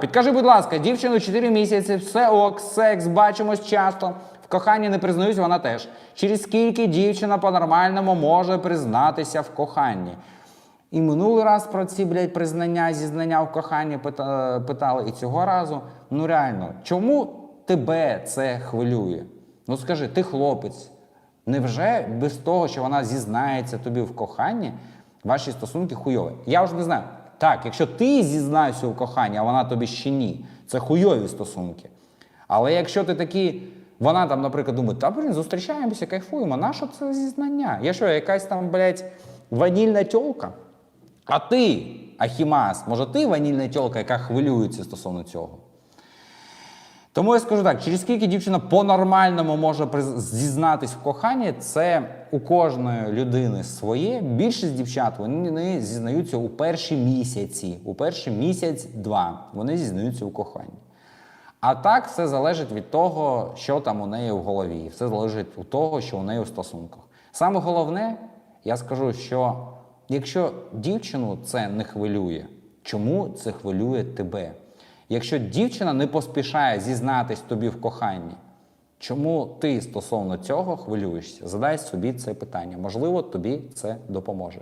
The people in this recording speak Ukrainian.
Підкажи, будь ласка, дівчину 4 місяці, все ок, секс, бачимось часто. В коханні не признаюсь, вона теж. Через скільки дівчина по-нормальному може признатися в коханні? І минулий раз про ці, блядь, признання, зізнання в коханні пита- питали, і цього разу. Ну реально, чому тебе це хвилює? Ну скажи, ти хлопець. Невже без того, що вона зізнається тобі в коханні, ваші стосунки хуйові? Я вже не знаю. Так, якщо ти зізнаєшся у коханні, а вона тобі ще ні, це хуйові стосунки. Але якщо ти такий, вона там, наприклад, думає, та блін, зустрічаємося, кайфуємо, на що це зізнання? Я що, якась там, блядь, ванільна тьолка? А ти, Ахімас, може ти ванільна тьолка, яка хвилюється стосовно цього? Тому я скажу так: через скільки дівчина по-нормальному може зізнатись в коханні, це у кожної людини своє. Більшість дівчат вони зізнаються у перші місяці, у перший місяць-два вони зізнаються у коханні. А так все залежить від того, що там у неї в голові. Все залежить від того, що у неї у стосунках. Саме головне, я скажу, що якщо дівчину це не хвилює, чому це хвилює тебе? Якщо дівчина не поспішає зізнатись тобі в коханні, чому ти стосовно цього хвилюєшся? Задай собі це питання. Можливо, тобі це допоможе.